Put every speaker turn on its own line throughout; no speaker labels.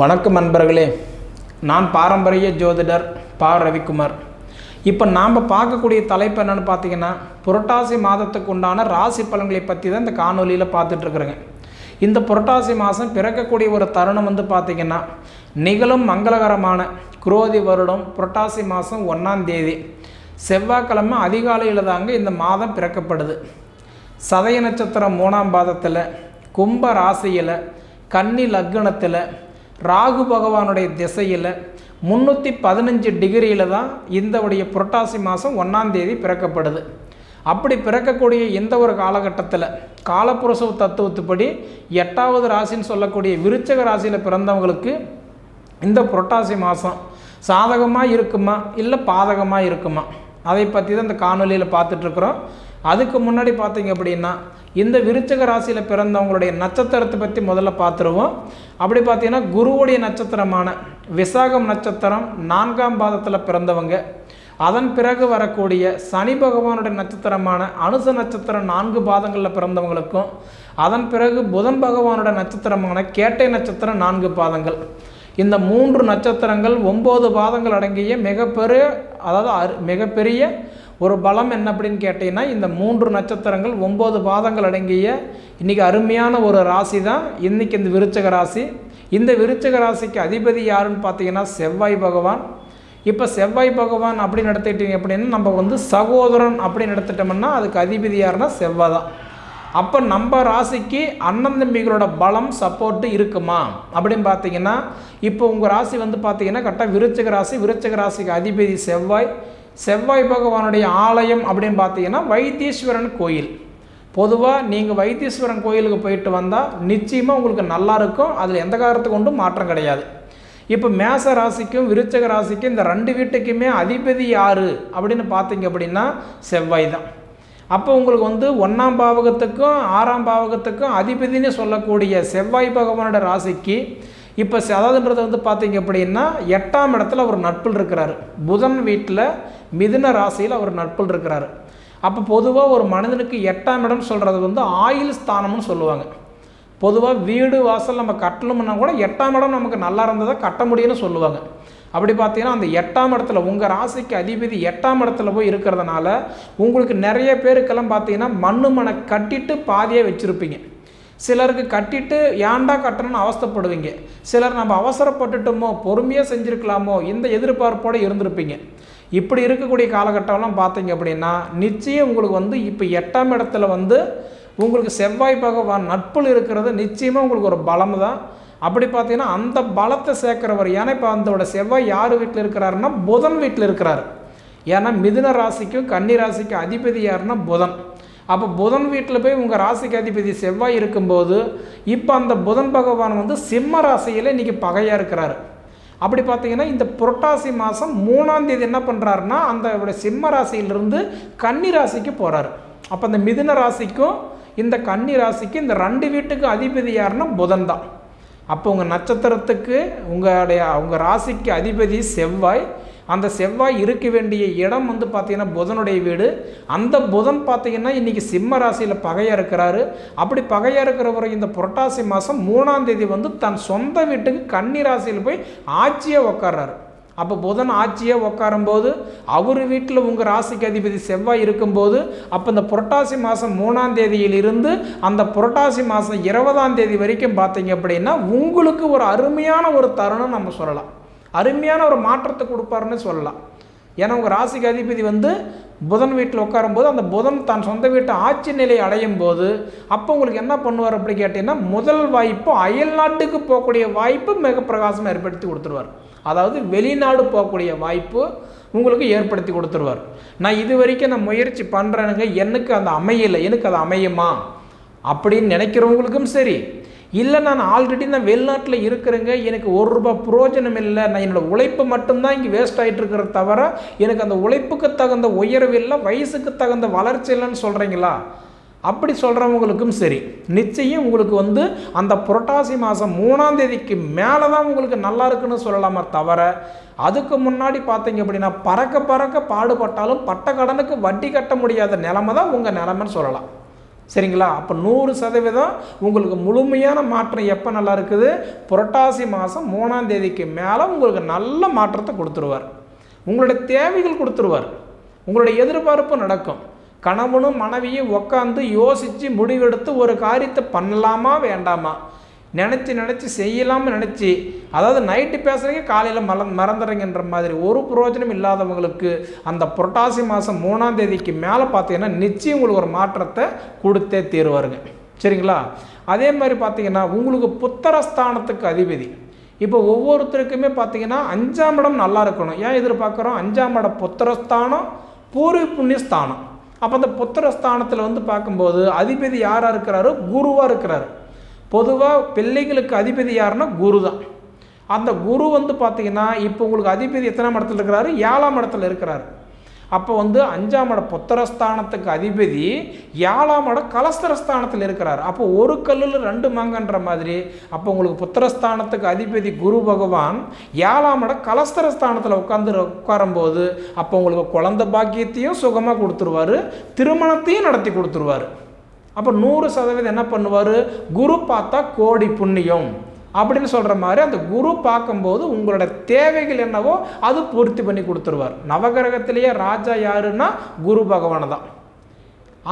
வணக்கம் நண்பர்களே. நான் பாரம்பரிய ஜோதிடர் பா. ரவிக்குமார். இப்போ நாம் பார்க்கக்கூடிய தலைப்பு என்னென்னு பார்த்தீங்கன்னா புரட்டாசி மாதத்துக்கு உண்டான ராசி பலன்களை பற்றி தான் இந்த காணொலியில் பார்த்துட்ருக்குறேங்க இந்த புரட்டாசி மாதம் பிறக்கக்கூடிய ஒரு தருணம் வந்து பார்த்திங்கன்னா நிகழும் மங்களகரமான குரோதி வருடம் புரட்டாசி மாதம் ஒன்றாம் தேதி. செவ்வாய்க்கிழமை அதிகாலையில் தாங்க இந்த மாதம் பிறக்கப்படுது. சதய நட்சத்திரம் மூணாம் பாதத்தில் கும்ப ராசியில் கன்னி லக்னத்தில் ராகு பகவானுடைய திசையில் முந்நூற்றி பதினஞ்சு டிகிரியில் தான் இந்தவுடைய புரட்டாசி மாதம் ஒன்றாந்தேதி பிறக்கப்படுது. அப்படி பிறக்கக்கூடிய இந்த ஒரு காலகட்டத்தில் காலப்புரசவ தத்துவத்துப்படி எட்டாவது ராசின்னு சொல்லக்கூடிய விருச்சக ராசியில் பிறந்தவங்களுக்கு இந்த புரட்டாசி மாதம் சாதகமாக இருக்குமா? இல்லை பாதகமாக இருக்குமா? அதை பற்றி தான் இந்த காணொலியில் பார்த்துட்ருக்குறோம் அதுக்கு முன்னாடி பார்த்தீங்க அப்படின்னா இந்த விருச்சக ராசியில் பிறந்தவங்களுடைய நட்சத்திரத்தை பற்றி முதல்ல பார்த்துருவோம். அப்படி பார்த்தீங்கன்னா குருவுடைய நட்சத்திரமான விசாகம் நட்சத்திரம் நான்காம் பாதத்தில் பிறந்தவங்க. அதன் பிறகு வரக்கூடிய சனி பகவானுடைய நட்சத்திரமான அனுச நட்சத்திரம் நான்கு பாதங்களில் பிறந்தவங்களுக்கும் அதன் பிறகு புதன் பகவானுடைய நட்சத்திரமான கேட்டை நட்சத்திரம் நான்கு பாதங்கள். இந்த மூன்று நட்சத்திரங்கள் ஒம்பது பாதங்கள் அடங்கிய மிகப்பெரிய அதாவது அரு மிகப்பெரிய ஒரு பலம் என்ன அப்படின்னு கேட்டிங்கன்னா இந்த மூன்று நட்சத்திரங்கள் ஒம்பது பாதங்கள் அடங்கிய இன்றைக்கி அருமையான ஒரு ராசி தான் இன்றைக்கி இந்த விருச்சக ராசி. இந்த விருச்சக ராசிக்கு அதிபதி யாருன்னு பார்த்தீங்கன்னா செவ்வாய் பகவான். இப்போ செவ்வாய் பகவான் அப்படின்னு எடுத்துக்கிட்டீங்க அப்படின்னா நம்ம வந்து சகோதரன் அப்படின்னு எடுத்துட்டோம்னா அதுக்கு அதிபதி யாருன்னா செவ்வாய் தான் அப்போ நம்ம ராசிக்கு அண்ணன் தம்பிகளோட பலம் சப்போர்ட்டு இருக்குமா? அப்படின்னு பார்த்தீங்கன்னா இப்போ உங்கள் ராசி வந்து பார்த்தீங்கன்னா கரெக்டாக விருச்சக ராசி. விருச்சக ராசிக்கு அதிபதி செவ்வாய். செவ்வாய் பகவானுடைய ஆலயம் அப்படின்னு பார்த்தீங்கன்னா வைத்தீஸ்வரன் கோயில். பொதுவாக நீங்கள் வைத்தீஸ்வரன் கோயிலுக்கு போயிட்டு வந்தால் நிச்சயமாக உங்களுக்கு நல்லா இருக்கும். அதில் எந்த காரணத்துக்கு கொண்டும் மாற்றம் கிடையாது. இப்போ மேச ராசிக்கும் விருச்சக ராசிக்கும் இந்த ரெண்டு வீட்டுக்குமே அதிபதி யார் அப்படின்னு பார்த்தீங்க அப்படின்னா செவ்வாய் தான். அப்போ உங்களுக்கு வந்து ஒன்றாம் பாவகத்துக்கும் ஆறாம் பாவகத்துக்கும் அதிபதினு சொல்லக்கூடிய செவ்வாய் பகவானோட ராசிக்கு இப்போ அதாவதுன்றது வந்து பார்த்தீங்க அப்படின்னா எட்டாம் இடத்துல அவர் நட்பில் இருக்கிறார். புதன் வீட்டில் மிதுன ராசியில் அவர் நட்பில் இருக்கிறார். அப்போ பொதுவாக ஒரு மனிதனுக்கு எட்டாம் இடம் சொல்கிறது வந்து ஆயுள் ஸ்தானம்னு சொல்லுவாங்க. பொதுவாக வீடு வாசல் நம்ம கட்டணும்னா கூட எட்டாம் இடம் நமக்கு நல்லா இருந்ததை கட்ட முடியும்னு சொல்லுவாங்க. அப்படி பார்த்தீங்கன்னா அந்த எட்டாம் இடத்துல உங்கள் ராசிக்கு அதிபதி எட்டாம் இடத்துல போய் இருக்கிறதுனால உங்களுக்கு நிறைய பேருக்கெல்லாம் பார்த்தீங்கன்னா மண்ணு மனை கட்டிட்டு பாதியாக வச்சுருப்பீங்க. சிலருக்கு கட்டிட்டு ஏன்டா கட்டணும்னு அவஸ்தப்படுவீங்க. சிலர் நம்ம அவசரப்பட்டுட்டோமோ பொறுமையாக செஞ்சுருக்கலாமோ இந்த எதிர்பார்ப்போடு இருந்திருப்பீங்க. இப்படி இருக்கக்கூடிய காலகட்டம்லாம் பார்த்தீங்க அப்படின்னா நிச்சயம் உங்களுக்கு வந்து இப்போ எட்டாம் இடத்துல வந்து உங்களுக்கு செவ்வாய் பகவான் நட்பில் இருக்கிறது நிச்சயமாக உங்களுக்கு ஒரு பலம் தான் அப்படி பார்த்தீங்கன்னா அந்த பலத்தை சேர்க்குறவர் ஏன்னா இப்போ அந்தோட செவ்வாய் யார் வீட்டில் இருக்கிறாருன்னா புதன் வீட்டில் இருக்கிறார். ஏன்னா மிதுன ராசிக்கும் கன்னி ராசிக்கும் அதிபதி யாருன்னா புதன். அப்போ புதன் வீட்டில் போய் உங்கள் ராசிக்கு அதிபதி செவ்வாய் இருக்கும்போது இப்போ அந்த புதன் பகவான் வந்து சிம்ம ராசியில் இன்றைக்கி பகையாக இருக்கிறாரு. அப்படி பார்த்தீங்கன்னா இந்த புரட்டாசி மாதம் மூணாம் தேதி என்ன பண்ணுறாருன்னா அந்த சிம்ம ராசியிலிருந்து கன்னி ராசிக்கு போகிறாரு அப்போ அந்த மிதுன ராசிக்கும் இந்த கன்னி ராசிக்கு இந்த ரெண்டு வீட்டுக்கு அதிபதி யாருன்னா புதன் தான். அப்போ உங்கள் நட்சத்திரத்துக்கு உங்களுடைய உங்கள் ராசிக்கு அதிபதி செவ்வாய் அந்த செவ்வாய் இருக்க வேண்டிய இடம் வந்து பார்த்திங்கன்னா புதனுடைய வீடு. அந்த புதன் பார்த்திங்கன்னா இன்றைக்கி சிம்ம ராசியில் பகையாக இருக்கிறாரு. அப்படி பகையாக இருக்கிறவரை இந்த புரட்டாசி மாதம் மூணாம் தேதி வந்து தன் சொந்த வீட்டுக்கு கன்னி ராசியில் போய் ஆட்சியாக உக்காடுறாரு அப்போ புதன் ஆட்சியாக உட்காரும்போது அவர் வீட்டில் உங்கள் ராசிக்கு அதிபதி செவ்வாய் இருக்கும்போது அப்போ இந்த புரட்டாசி மாதம் மூணாம் தேதியிலிருந்து அந்த புரட்டாசி மாதம் இருபதாம் தேதி வரைக்கும் பார்த்தீங்க அப்படின்னா உங்களுக்கு ஒரு அருமையான ஒரு தருணம் நம்ம சொல்லலாம். அருமையான ஒரு மாற்றத்தை கொடுப்பாருன்னு சொல்லலாம். ஏன்னா உங்கள் ராசிக்கு அதிபதி வந்து புதன் வீட்டில் உட்காரும்போது அந்த புதன் தான் சொந்த வீட்டு ஆட்சி நிலை அடையும் போது அப்போ உங்களுக்கு என்ன பண்ணுவார் அப்படி கேட்டிங்கன்னா முதல் வாய்ப்பு அயல் நாட்டுக்கு போகக்கூடிய வாய்ப்பு மிக பிரகாசமாக ஏற்படுத்தி கொடுத்துருவார். அதாவது வெளிநாடு போகக்கூடிய வாய்ப்பு உங்களுக்கு ஏற்படுத்தி கொடுத்துருவார். நான் இது வரைக்கும் நான் முயற்சி பண்ணுறேனுங்க எனக்கு அந்த அமையலை எனக்கு அது அமையுமா அப்படின்னு நினைக்கிறவங்களுக்கும் சரி இல்லை நான் ஆல்ரெடி நான் வெளிநாட்டில் இருக்கிறேங்க. எனக்கு ஒரு ரூபாய் புரோஜனம் இல்லை. நான் என்னோடய உழைப்பு மட்டும்தான் இங்கே வேஸ்ட் ஆகிட்டு இருக்கிற தவிர எனக்கு அந்த உழைப்புக்கு தகுந்த உயர்வு இல்லை வயசுக்கு தகுந்த வளர்ச்சி இல்லைன்னு சொல்கிறீங்களா அப்படி சொல்கிறவங்களுக்கும் சரி. நிச்சயம் உங்களுக்கு வந்து அந்த புரட்டாசி மாதம் மூணாம் தேதிக்கு மேலே தான் உங்களுக்கு நல்லா இருக்குன்னு சொல்லலாமா தவிர அதுக்கு முன்னாடி பார்த்தீங்க அப்படின்னா பறக்க பறக்க பாடுபட்டாலும் பட்ட கடனுக்கு வட்டி கட்ட முடியாத நிலமை தான் உங்கள் நிலமைன்னு சொல்லலாம். சரிங்களா? அப்போ நூறு சதவீதம் உங்களுக்கு முழுமையான மாற்றம் எப்போ நல்லா இருக்குது? புரட்டாசி மாதம் மூணாம் தேதிக்கு மேலே உங்களுக்கு நல்ல மாற்றத்தை கொடுத்துருவார். உங்களுடைய தேவைகள் கொடுத்துருவார். உங்களுடைய எதிர்பார்ப்பு நடக்கும். கணவனும் மனைவியும் உட்காந்து யோசித்து முடிவெடுத்து ஒரு காரியத்தை பண்ணலாமா வேண்டாமா? நினச்சி நினச்சி செய்யலாம்னு நினச்சி அதாவது நைட்டு பேசுகிறீங்க காலையில் மல மறந்துடுறீங்கன்ற மாதிரி ஒரு பிரயோஜனம் இல்லாதவங்களுக்கு அந்த புரட்டாசி மாதம் மூணாம் தேதிக்கு மேலே பார்த்தீங்கன்னா நிச்சயம் உங்களுக்கு ஒரு மாற்றத்தை கொடுத்தே தீருவாருங்க. சரிங்களா? அதே மாதிரி பார்த்தீங்கன்னா உங்களுக்கு புத்தரஸ்தானத்துக்கு அதிபதி. இப்போ ஒவ்வொருத்தருக்குமே பார்த்தீங்கன்னா அஞ்சாம் இடம் நல்லா இருக்கணும். ஏன் எதிர்பார்க்குறோம்? அஞ்சாம் இடம் புத்திரஸ்தானம் பூர்வ புண்ணியஸ்தானம் அப்போ அந்த புத்திரஸ்தானத்தில் வந்து பார்க்கும்போது அதிபதி யாராக இருக்கிறாரோ? குருவாக இருக்கிறாரு. பொதுவாக பிள்ளைகளுக்கு அதிபதி யாருன்னா குரு தான் அந்த குரு வந்து பார்த்தீங்கன்னா இப்போ உங்களுக்கு அதிபதி எத்தனாம் இடத்துல இருக்கிறாரு? ஏழாம் இடத்துல இருக்கிறாரு. அப்போ வந்து அஞ்சாம் இட புத்திரஸ்தானத்துக்கு அதிபதி ஏழாம் இட கலஸ்தரஸ்தானத்தில் இருக்கிறார். அப்போ ஒரு கல்லில் ரெண்டு மாங்கன்ற மாதிரி அப்போ உங்களுக்கு புத்திரஸ்தானத்துக்கு அதிபதி குரு பகவான் ஏழாம் இட கலஸ்தரஸ்தானத்தில் உட்காந்து உட்காரும்போது அப்போ உங்களுக்கு குழந்த பாக்கியத்தையும் சுகமாக கொடுத்துருவாரு திருமணத்தையும் நடத்தி கொடுத்துருவாரு. அப்போ நூறு சதவீதம் என்ன பண்ணுவார்? குரு பார்த்தா கோடி புண்ணியம். அப்படின்னு சொல்கிற மாதிரி அந்த குரு பார்க்கும்போது உங்களோட தேவைகள் என்னவோ அது பூர்த்தி பண்ணி கொடுத்துருவார். நவகிரகத்திலேயே ராஜா யாருன்னா குரு பகவான் தான்.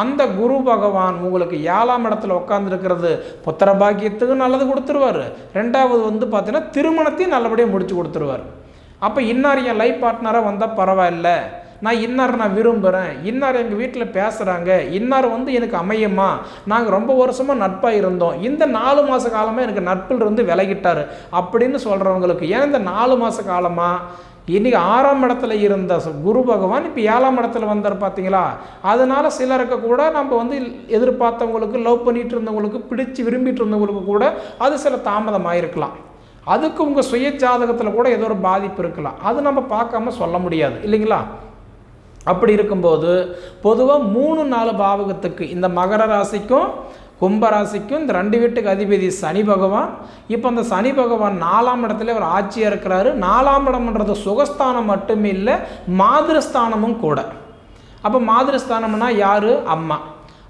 அந்த குரு பகவான் உங்களுக்கு ஏழாம் இடத்துல உட்காந்துருக்கிறது புத்திர பாக்கியத்துக்கு நல்லது கொடுத்துருவார். ரெண்டாவது வந்து பார்த்தீங்கன்னா திருமணத்தையும் நல்லபடியாக முடிச்சு கொடுத்துருவார். அப்போ இன்னார் என் லைஃப் பார்ட்னராக வந்தால் பரவாயில்ல. நான் இன்னார் நான் விரும்புகிறேன் இன்னார் எங்கள் வீட்டில் பேசுகிறாங்க இன்னார் வந்து எனக்கு அமையுமா? நாங்கள் ரொம்ப வருஷமாக நட்பாக இருந்தோம். இந்த நாலு மாத காலமாக எனக்கு நட்பில் இருந்து விலகிட்டார். அப்படின்னு சொல்கிறவங்களுக்கு ஏன் இந்த நாலு மாத காலமாக இன்றைக்கி ஆறாம் இடத்துல இருந்த குரு பகவான் இப்போ ஏழாம் இடத்துல வந்தார் பார்த்தீங்களா அதனால் சிலருக்கு கூட நம்ம வந்து எதிர்பார்த்தவங்களுக்கு லவ் பண்ணிகிட்டு இருந்தவங்களுக்கு பிடிச்சி விரும்பிட்டு இருந்தவங்களுக்கு கூட அது சில தாமதமாக இருக்கலாம் அதுக்கு உங்கள் சுய ஜாதகத்தில் கூட ஏதோ ஒரு பாதிப்பு இருக்கலாம். அது நம்ம பார்க்காம சொல்ல முடியாது. இல்லைங்களா? அப்படி இருக்கும்போது பொதுவாக மூணு நாலு பாவகத்துக்கு இந்த மகர ராசிக்கும் கும்பராசிக்கும் இந்த ரெண்டு வீட்டுக்கு அதிபதி சனி பகவான். இப்போ அந்த சனி பகவான் நாலாம் இடத்துல ஒரு ஆட்சியாக இருக்கிறாரு. நாலாம் இடம்ன்றது சுகஸ்தானம் மட்டுமே இல்லை மாதிரஸ்தானமும் கூட. அப்போ மாதிரஸ்தானம்னா யார்? அம்மா.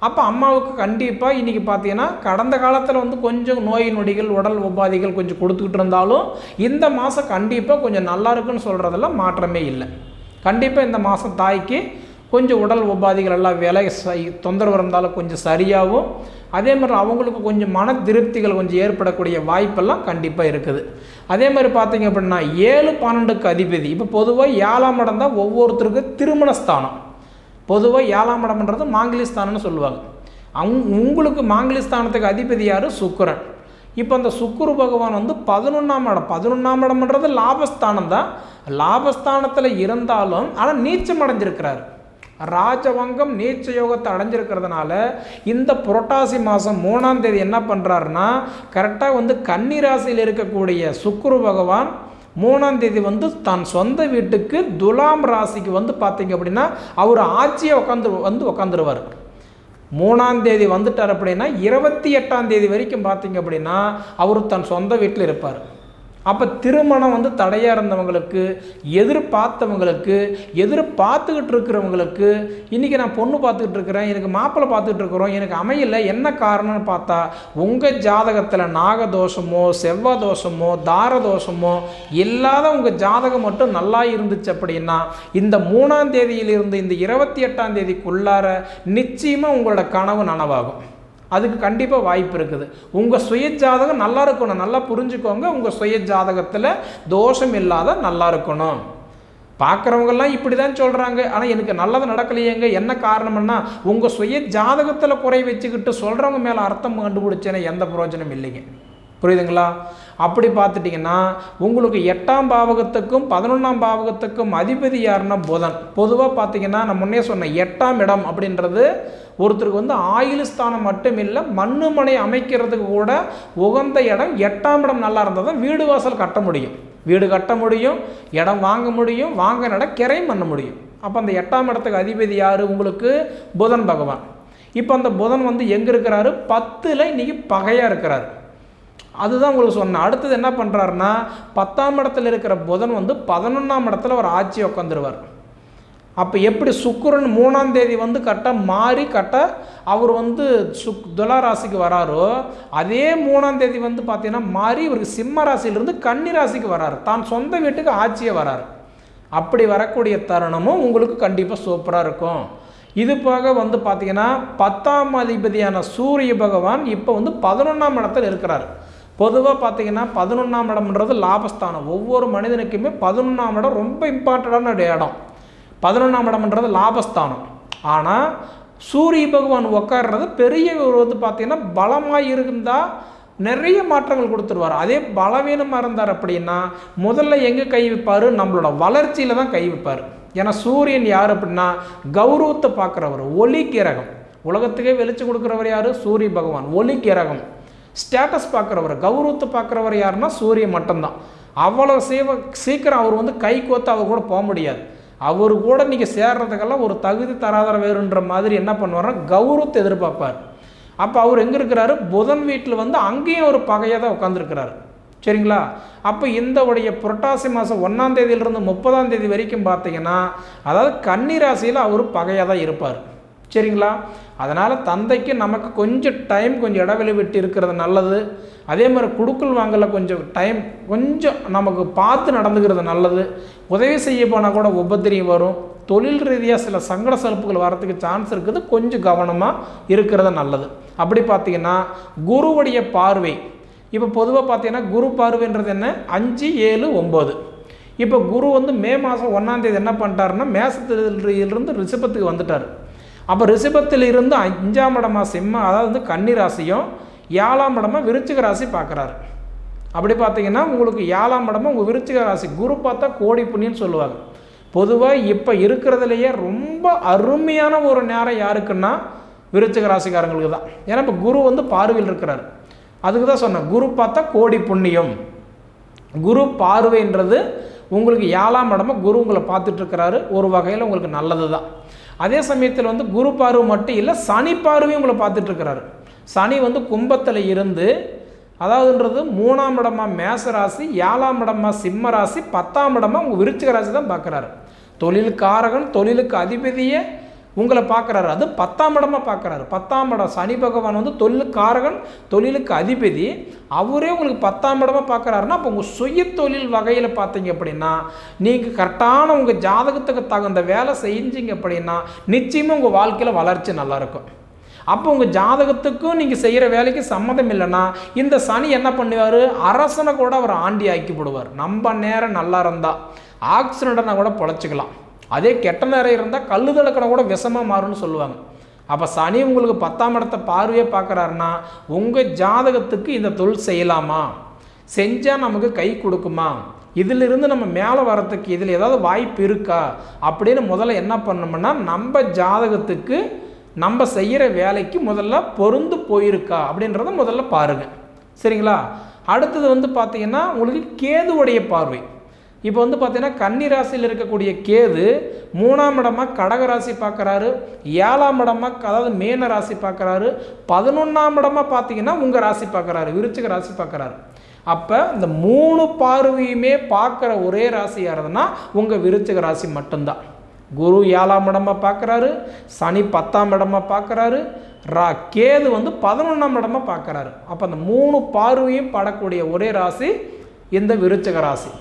அப்போ அம்மாவுக்கு கண்டிப்பாக இன்றைக்கி பார்த்தீங்கன்னா கடந்த காலத்தில் வந்து கொஞ்சம் நோய் நொடிகள் உடல் உபாதிகள் கொஞ்சம் கொடுத்துக்கிட்டு இருந்தாலும் இந்த மாதம் கண்டிப்பாக கொஞ்சம் நல்லா இருக்குன்னு சொல்கிறதெல்லாம் மாற்றமே இல்லை. கண்டிப்பாக இந்த மாதம் தாய்க்கு கொஞ்சம் உடல் உபாதிகள் எல்லாம் விலை தொந்தரவு இருந்தாலும் கொஞ்சம் சரியாகவும் அதே மாதிரி அவங்களுக்கு கொஞ்சம் மன திருப்திகள் கொஞ்சம் ஏற்படக்கூடிய வாய்ப்பெல்லாம் கண்டிப்பாக இருக்குது. அதே மாதிரி பார்த்தீங்க அப்படின்னா ஏழு பன்னெண்டுக்கு அதிபதி. இப்போ பொதுவாக ஏழாம் இடம் தான் ஒவ்வொருத்தருக்கும் திருமணஸ்தானம் பொதுவாக ஏழாம் இடம்ன்றது மாங்கிலிஸ்தானம்னு சொல்லுவாங்க. அங் உங்களுக்கு மாங்கிலிஸ்தானத்துக்கு அதிபதி யார்? சுக்கரன். இப்போ அந்த சுக்குரு பகவான் வந்து பதினொன்றாம் இடம். பதினொன்றாம் இடம்ன்றது லாபஸ்தானம் தான். லாபஸ்தானத்தில் இருந்தாலும் ஆனால் நீச்சம் அடைஞ்சிருக்கிறார். ராஜவங்கம் நீச்ச யோகத்தை அடைஞ்சிருக்கிறதுனால இந்த புரட்டாசி மாதம் மூணாம் தேதி என்ன பண்ணுறாருன்னா கரெக்டாக வந்து கன்னி ராசியில் இருக்கக்கூடிய சுக்குரு பகவான் மூணாம் தேதி வந்து தன் சொந்த வீட்டுக்கு துலாம் ராசிக்கு வந்து பார்த்தீங்க அப்படின்னா அவர் ஆட்சியை உட்காந்து வந்து உட்காந்துருவார் மூணாம் தேதி வந்துட்டார் அப்படின்னா இருபத்தி எட்டாம் தேதி வரைக்கும் பார்த்தீங்க அப்படின்னா அவர் தன் சொந்த வீட்டில் இருப்பார். அப்போ திருமணம் வந்து தடையாக இருந்தவங்களுக்கு எதிர்பார்த்தவங்களுக்கு எதிர்பார்த்துக்கிட்டு இருக்கிறவங்களுக்கு இன்றைக்கி நான் பொண்ணு பார்த்துக்கிட்டு இருக்கிறேன் எனக்கு மாப்பிள்ளை பார்த்துக்கிட்டு இருக்கிறோம் எனக்கு அமையல என்ன காரணம்னு பார்த்தா உங்கள் ஜாதகத்தில் நாகதோஷமோ செவ்வாய் தோஷமோ தார தோஷமோ இல்லாத உங்கள் ஜாதகம் மட்டும் நல்லா இருந்துச்சு அப்படின்னா இந்த மூணாம் தேதியிலிருந்து இந்த இருபத்தி எட்டாம் தேதிக்குள்ளார நிச்சயமாக உங்களோட கனவு நனவாகும். அதுக்கு கண்டிப்பாக வாய்ப்பு இருக்குது. உங்கள் சுய ஜாதகம் நல்லா இருக்கணும். நல்லா புரிஞ்சுக்கோங்க. உங்கள் சுய ஜாதகத்தில் தோஷம் இல்லாத நல்லா இருக்கணும். பார்க்குறவங்கெல்லாம் இப்படி தான் சொல்கிறாங்க ஆனால் எனக்கு நல்லது நடக்கலையேங்க. என்ன காரணம்னா உங்கள் சுய ஜாதகத்தில் குறை வச்சுக்கிட்டு சொல்கிறவங்க மேலே அர்த்தம் கண்டுபிடிச்சேன்னா எந்த பிரயோஜனம் இல்லைங்க. புரியுதுங்களா? அப்படி பார்த்துட்டிங்கன்னா உங்களுக்கு எட்டாம் பாவகத்துக்கும் பதினொன்றாம் பாவகத்துக்கும் அதிபதி யாருன்னா புதன். பொதுவாக பார்த்தீங்கன்னா நான் முன்னே சொன்னேன் எட்டாம் இடம் அப்படின்றது ஒருத்தருக்கு வந்து ஆயுள் ஸ்தானம் மட்டும் இல்லை மண்ணுமனை அமைக்கிறதுக்கு கூட உகந்த இடம் எட்டாம் இடம் நல்லா இருந்தால் தான் வீடு வாசல் கட்ட முடியும். வீடு கட்ட முடியும் இடம் வாங்க முடியும் வாங்க இடம் கிரையும் பண்ண முடியும். அப்போ அந்த எட்டாம் இடத்துக்கு அதிபதி யார்? உங்களுக்கு புதன் பகவான். இப்போ அந்த புதன் வந்து எங்கே இருக்கிறாரு? பத்தில் இன்றைக்கி பகையாக இருக்கிறாரு. அதுதான் உங்களுக்கு சொன்னேன். அடுத்தது என்ன பண்ணுறாருன்னா பத்தாம் இடத்துல இருக்கிற புதன் வந்து பதினொன்றாம் இடத்துல ஒரு ஆட்சி உட்காந்துருவார் அப்போ எப்படி சுக்கரன் மூணாம் தேதி வந்து கரெக்டாக மாறி கரெக்டாக அவர் வந்து சுக் துலா ராசிக்கு வராரோ அதே மூணாம் தேதி வந்து பார்த்தீங்கன்னா மாறி இவருக்கு சிம்ம ராசியிலிருந்து கன்னி ராசிக்கு வராரு. தான் சொந்த வீட்டுக்கு ஆட்சியே வராரு. அப்படி வரக்கூடிய தருணமும் உங்களுக்கு கண்டிப்பாக சூப்பராக இருக்கும். இது போக வந்து பார்த்தீங்கன்னா பத்தாம் அதிபதியான சூரிய பகவான் இப்போ வந்து பதினொன்றாம் இடத்துல இருக்கிறார். பொதுவாக பார்த்தீங்கன்னா பதினொன்றாம் இடம்ன்றது லாபஸ்தானம். ஒவ்வொரு மனிதனுக்குமே பதினொன்றாம் இடம் ரொம்ப இம்பார்ட்டண்டான ஒரு இடம். பதினொன்றாம் இடம்ன்றது லாபஸ்தானம். ஆனால் சூரிய பகவான் உட்கார்றது பெரிய ஒரு வந்து பார்த்தீங்கன்னா பலமாக இருந்தால் நிறைய மாற்றங்கள் கொடுத்துருவார். அதே பலவீனமாக இருந்தார் அப்படின்னா முதல்ல எங்கே கை வைப்பார்? நம்மளோட வளர்ச்சியில் தான் கை வைப்பார். ஏன்னா சூரியன் யார் அப்படின்னா கௌரவத்தை பார்க்குறவர். ஒளி கிரகம். உலகத்துக்கே வெளிச்சம் கொடுக்குறவர் யார்? சூரிய பகவான். ஒலி கிரகம். ஸ்டேட்டஸ் பார்க்குறவர் கௌரவத்தை பார்க்குறவர் யாருன்னா சூரியன் மட்டும்தான். அவ்வளோ சீவ சீக்கிரம் அவர் வந்து கை கோத்து அவர் கூட போக முடியாது. அவர் கூட நீங்கள் சேர்றதுக்கெல்லாம் ஒரு தகுதி தராதர வேறுன்ற மாதிரி என்ன பண்ணுவார்னா கௌரவத்தை எதிர்பார்ப்பார். அப்போ அவர் எங்கே இருக்கிறாரு? புதன் வீட்டில் வந்து அங்கேயும் ஒரு பகையாக தான் உட்காந்துருக்கிறாரு சரிங்களா? அப்போ இந்த உடைய புரட்டாசி மாதம் ஒன்றாம் தேதியிலிருந்து முப்பதாம் தேதி வரைக்கும் பார்த்தீங்கன்னா அதாவது கன்னி ராசியில் அவர் பகையாக தான் இருப்பார். சரிங்களா? அதனால் தந்தைக்கு நமக்கு கொஞ்சம் டைம் கொஞ்சம் இடைவெளி விட்டு இருக்கிறது நல்லது. அதே மாதிரி குடுக்கல் வாங்கல கொஞ்சம் டைம் கொஞ்சம் நமக்கு பார்த்து நடந்துக்கிறது நல்லது. உதவி செய்ய போனால் கூட உபத்திரியம் வரும். தொழில் ரீதியாக சில சங்கட சலுப்புகள் வரத்துக்கு சான்ஸ் இருக்குது. கொஞ்சம் கவனமாக இருக்கிறது நல்லது. அப்படி பார்த்தீங்கன்னா குருவுடைய பார்வை. இப்போ பொதுவாக பார்த்தீங்கன்னா குரு பார்வைன்றது என்ன? அஞ்சு ஏழு ஒம்பது இப்போ குரு வந்து மே மாதம் ஒன்றாந்தேதி என்ன பண்ணிட்டாருன்னா மேசத்திலிருந்து ரிஷபத்துக்கு வந்துட்டார். அப்போ ரிஷபத்தில் இருந்து அஞ்சாம் இடமா சிம்ம அதாவது வந்து கன்னி ராசியும் ஏழாம் இடமா விருச்சிக ராசி பார்க்குறாரு. அப்படி பார்த்தீங்கன்னா உங்களுக்கு ஏழாம் இடமா உங்கள் விருச்சிக ராசி குரு பார்த்தா கோடி புண்ணியன்னு சொல்லுவாங்க. பொதுவாக இப்போ இருக்கிறதுலையே ரொம்ப அருமையான ஒரு நேரம் யாருக்குன்னா விருச்சிக ராசிக்காரங்களுக்கு தான். ஏன்னா இப்போ குரு வந்து பார்வையில் இருக்கிறார். அதுக்கு தான் சொன்னேன் குரு பார்த்தா கோடி புண்ணியம். குரு பார்வைன்றது உங்களுக்கு ஏழாம் இடமா குரு உங்களை பார்த்துட்ருக்கிறாரு ஒரு வகையில் உங்களுக்கு நல்லது தான் அதே சமயத்தில் வந்து குரு பார்வை மட்டும் இல்லை சனி பார்வையும் உங்களை பார்த்துட்டு இருக்கிறாரு. சனி வந்து கும்பத்தில் இருந்து அதாவதுன்றது மூணாம் இடமா மேச ராசி ஏழாம் இடமா சிம்ம ராசி பத்தாம் இடமா உங்கள் விருச்சிக ராசி தான் பார்க்குறாரு. தொழில் காரகன் தொழிலுக்கு அதிபதியே உங்களை பார்க்குறாரு. அது பத்தாம் இடமாக பார்க்குறாரு. பத்தாம் இடம் சனி பகவான் வந்து தொழிலுக்கு காரகன் தொழிலுக்கு அதிபதி. அவரே உங்களுக்கு பத்தாம் இடமாக பார்க்குறாருன்னா அப்போ உங்கள் சுய தொழில் வகையில் பார்த்தீங்க அப்படின்னா நீங்கள் கரெக்டான உங்கள் ஜாதகத்துக்கு தகுந்த வேலை செஞ்சீங்க அப்படின்னா நிச்சயமாக உங்கள் வாழ்க்கையில் வளர்ச்சி நல்லாயிருக்கும். அப்போ உங்கள் ஜாதகத்துக்கும் நீங்கள் செய்கிற வேலைக்கு சம்மதம் இல்லைன்னா இந்த சனி என்ன பண்ணுவார்? அரசனை கூட அவர் ஆண்டி ஆக்கி போடுவார் நம்ம நேரம் நல்லா இருந்தால் ஆக்சிடென்ட்னா கூட பொழைச்சிக்கலாம். அதே கெட்ட நேரம் இருந்தால் கல்லுதலக்கணை கூட விஷமாக மாறும்னு சொல்லுவாங்க. அப்போ சனி உங்களுக்கு பத்தாம் இடத்த பார்வையே பார்க்குறாருன்னா உங்கள் ஜாதகத்துக்கு இந்த தொழில் செய்யலாமா? செஞ்சால் நமக்கு கை கொடுக்குமா? இதிலிருந்து நம்ம மேலே வரத்துக்கு இதில் ஏதாவது வாய்ப்பு இருக்கா? அப்படின்னு முதல்ல என்ன பண்ணோம்னா நம்ம ஜாதகத்துக்கு நம்ம செய்கிற வேலைக்கு முதல்ல பொருந்து போயிருக்கா? அப்படின்றத முதல்ல பாருங்கள் சரிங்களா? அடுத்தது வந்து பார்த்தீங்கன்னா உங்களுக்கு கேதுவுடைய பார்வை. இப்போ வந்து பார்த்தீங்கன்னா கன்னி ராசியில் இருக்கக்கூடிய கேது மூணாம் இடமாக கடக ராசி பார்க்குறாரு ஏழாம் இடமாக அதாவது மேன ராசி பார்க்குறாரு பதினொன்றாம் இடமாக பார்த்தீங்கன்னா உங்கள் ராசி பார்க்குறாரு விருச்சிக ராசி பார்க்குறாரு. அப்போ இந்த மூணு பார்வையுமே பார்க்குற ஒரே ராசி யாருதுன்னா உங்கள் விருச்சிக ராசி மட்டும்தான். குரு ஏழாம் இடமாக பார்க்குறாரு சனி பத்தாம் இடமாக பார்க்குறாரு ரா கேது வந்து பதினொன்றாம் இடமாக பார்க்குறாரு. அப்போ அந்த மூணு பார்வையும் படக்கூடிய ஒரே ராசி இந்த விருச்சிக ராசி.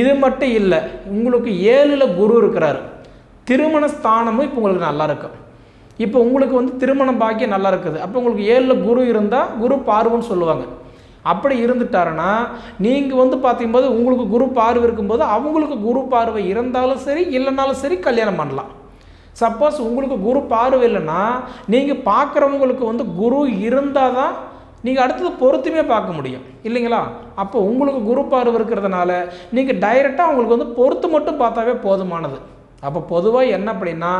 இது மட்டும் இல்லை உங்களுக்கு ஏழில் குரு இருக்கிறாரு. திருமண ஸ்தானமும் இப்போ உங்களுக்கு நல்லா இருக்கும் இப்போ உங்களுக்கு வந்து திருமண பாக்கியம் நல்லா இருக்குது. அப்போ உங்களுக்கு ஏழில் குரு இருந்தால் குரு பார்வைன்னு சொல்லுவாங்க. அப்படி இருந்துட்டாருன்னா நீங்கள் வந்து பார்க்கும்போது உங்களுக்கு குரு பார்வை இருக்கும்போது அவங்களுக்கு குரு பார்வை இருந்தாலும் சரி இல்லைனாலும் சரி கல்யாணம் பண்ணலாம். சப்போஸ் உங்களுக்கு குரு பார்வை இல்லைன்னா நீங்கள் பார்க்குறவங்களுக்கு வந்து குரு இருந்தால் தான் நீங்கள் அடுத்தது பொருத்துமே பார்க்க முடியும். இல்லைங்களா? அப்போ உங்களுக்கு குரு பார்வை இருக்கிறதுனால நீங்கள் டைரெக்டாக உங்களுக்கு வந்து பொறுத்து மட்டும் பார்த்தாவே போதுமானது. அப்போ பொதுவாக என்ன அப்படின்னா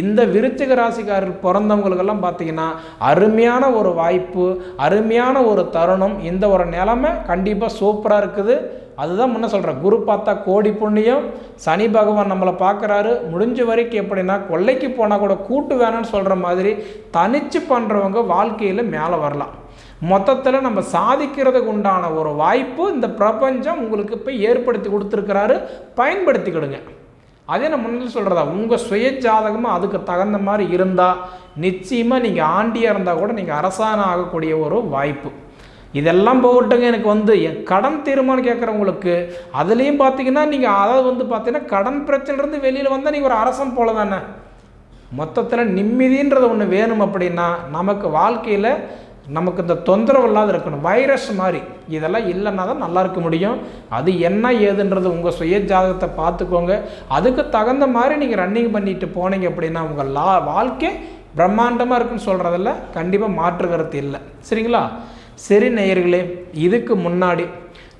இந்த விருச்சிக ராசிக்காரர் பிறந்தவங்களுக்கெல்லாம் பார்த்தீங்கன்னா அருமையான ஒரு வாய்ப்பு அருமையான ஒரு தருணம் இந்த ஒரு நிலமை கண்டிப்பாக சூப்பராக இருக்குது. அதுதான் முன்ன சொல்கிறேன் குரு பார்த்தா கோடி புண்ணியம் சனி பகவான் நம்மளை பார்க்குறாரு. முடிஞ்ச வரைக்கும் எப்படின்னா கொள்ளைக்கு போனால் கூட கூட்டு வேணும்னு சொல்கிற மாதிரி தனிச்சு பண்ணுறவங்க வாழ்க்கையில் மேலே வரலாம். மொத்தத்தில் நம்ம சாதிக்கிறதுக்கு உண்டான ஒரு வாய்ப்பு இந்த பிரபஞ்சம் உங்களுக்கு இப்போ ஏற்படுத்தி கொடுத்துருக்கிறாரு. பயன்படுத்திக்கிடுங்க. அதே நான் முன்னாடி சொல்கிறதா உங்கள் சுய ஜாதகமாக அதுக்கு தகுந்த மாதிரி இருந்தால் நிச்சயமாக நீங்கள் ஆண்டியாக இருந்தால் கூட நீங்கள் அரசாணம் ஆகக்கூடிய ஒரு வாய்ப்பு. இதெல்லாம் போகட்டுங்க எனக்கு வந்து என் கடன் தீர்மானம் கேட்குறவங்களுக்கு அதுலேயும் பார்த்தீங்கன்னா நீங்கள் அதாவது வந்து பார்த்தீங்கன்னா கடன் பிரச்சனைலேருந்து வெளியில் வந்தால் நீங்கள் ஒரு அரசன் போல தானே மொத்தத்தில் நிம்மதின்றது ஒன்று வேணும் அப்படின்னா நமக்கு வாழ்க்கையில் நமக்கு இந்த தொந்தரவு இல்லாத இருக்கணும். வைரஸ் மாதிரி. இதெல்லாம் இல்லைன்னா தான் நல்லா இருக்க முடியும். அது என்ன ஏதுன்றது உங்கள் சுய ஜாதகத்தை பார்த்துக்கோங்க. அதுக்கு தகுந்த மாதிரி நீங்கள் ரன்னிங் பண்ணிட்டு போனீங்க அப்படின்னா உங்கள் லா வாழ்க்கை பிரம்மாண்டமாக இருக்குன்னு சொல்கிறதில்ல கண்டிப்பாக மாற்று கருத்து இல்லை. சரிங்களா? சரி நேயர்களே இதுக்கு முன்னாடி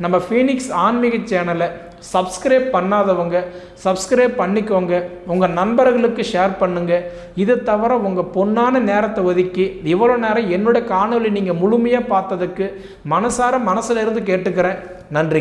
நம்ம ஃபீனிக்ஸ் ஆன்மீக சேனலை சப்ஸ்கிரைப் பண்ணாதவங்க சப்ஸ்கிரைப் பண்ணிக்கோங்க. உங்கள் நண்பர்களுக்கு ஷேர் பண்ணுங்கள் இது தவிர உங்கள் பொன்னான நேரத்தை ஒதுக்கி இவ்வளோ நேரம் என்னோட காணொலி நீங்கள் முழுமையாக பார்த்ததுக்கு மனசார மனசுல இருந்து கேட்டுக்கிறேன். நன்றி.